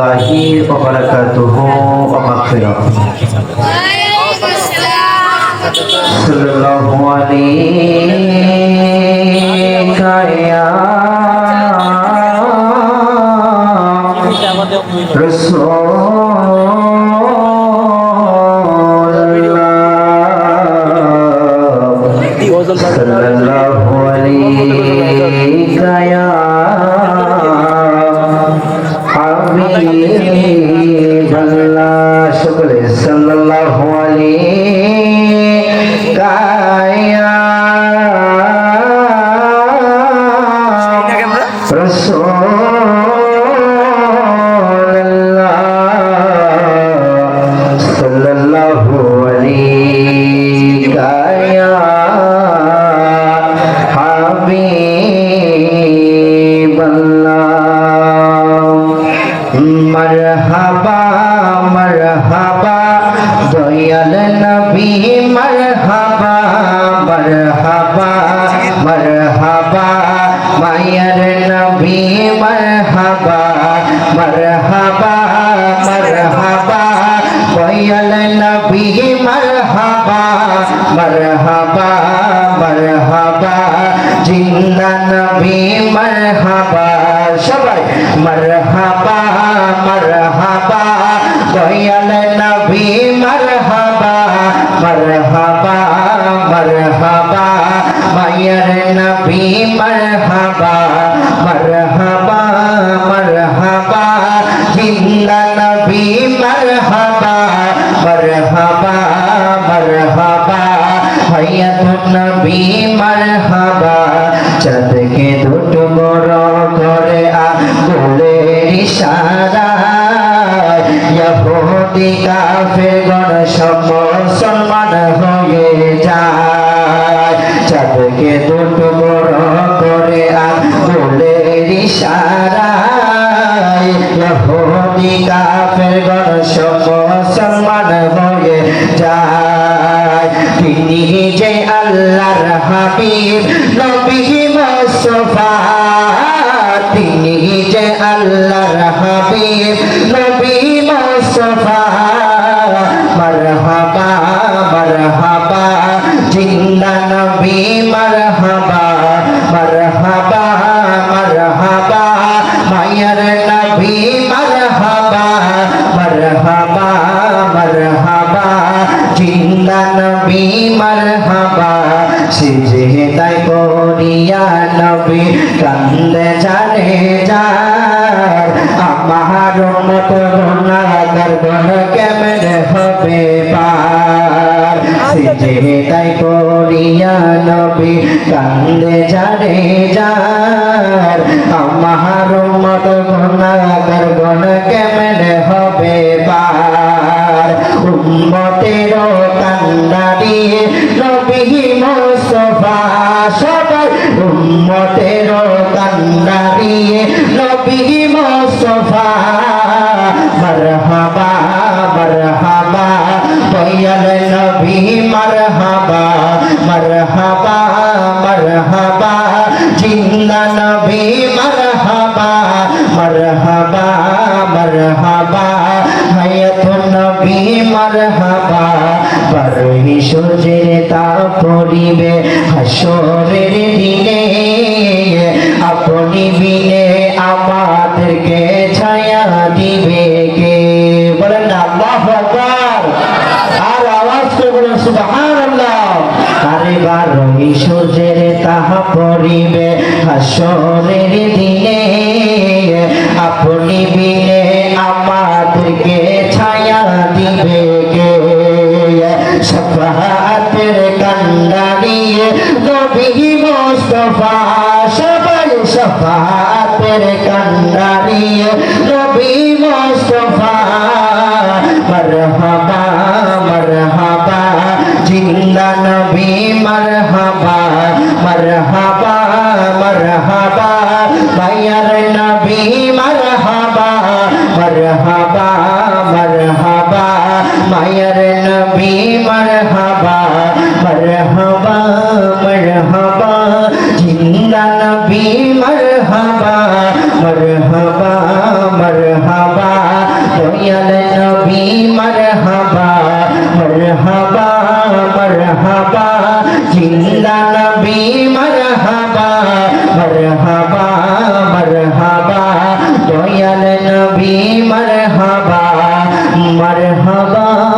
রহমতুল্লাহি ওয়া বারাকাতুহু ওয়া মাগফিরাতুহু সাল্লাল্লাহু আলাইকা ইয়া রাসূলুল্লাহ সাল্লাল্লাহু হাবিবাল্লাহ সকলে সাল্লাল্লাহু ইয়া রাসূলুল্লাহ দয়াল নবী মারহাবা মারহাবা মারহাবা, মায়ার নবী মারহাবা মারহাবা মারহাবা দয়াল নবী মারহাবা মারহাবা মারহাবা জিন্দা নবী মারহাবা, সবাই মারহাবা মারহাবা দয়াল মারহাবা মারহাবা, মায়ার নবী মারহাবা মারহাবা মারহাবা, জিন্দা নবী মারহাবা মারহাবা মারহাবা, হায়াত নবী মারহাবা, চাঁদকে দুটো বড় করে আগুলের ইশারা ইহুদি কাফেরগণ সব মুসলমান হয়ে যায়। দুটো বড় করে আগুলের ইশারা ইহুদি কাফেরগণ সব মুসলমান হয়ে যায়। তিনি যে আল্লাহর হাবিব, নবী তিনি যে আল্লাহর নবী মারহাবা, সিজে তাই করিয়া নবী কান্দে জানে যার। আমার মত গুনাহগার গুণ কেমনে হবে পার? সিজে তাই করিয়া নবী কান্দে জানে যার। আমার মত গুনাহগার গুণ কেমনে হবে পার? উম্মতের কান্না দিয়ে নবী মুস্তফা, সবাই উম্মতের কান্না দিয়ে নবী মুস্তফা। মারহাবা মারহাবা দয়াল নবী, মারহাবা মারহাবা মারহাবা, জিন্দা নবী, মারহাবা মারহাবা মারহাবা, হায়াতুন নবী, মারহাবা বারোই সূর্যের তা পড়িবে হাসরের দিনে। আপনি বিনে আমাদেরকে ছায়া দিবে কে? বলেন না, আল্লাহু আকবার। আর আওয়াজ করে বলেন, সুবহানাল্লাহ। আরে বারোই সূর্যের তাহা পড়িবে হাসরের দিনে। আপনি মুস্তফা, সবাই সফাতের কান্ডারিয়ে নবী মুস্তফা। মরহবা মরহবা, জিন্দা নবী, মরহবা মরহবা মরহবা। মায়ার নবী, মরহবা মরহবা মরহবা। মায়ার নবী, মরহবা মরহবা জিন্দা marhaba marhaba marhaba দয়াল নবী marhaba marhaba marhaba জিন্দা নবী marhaba marhaba marhaba দয়াল নবী marhaba marhaba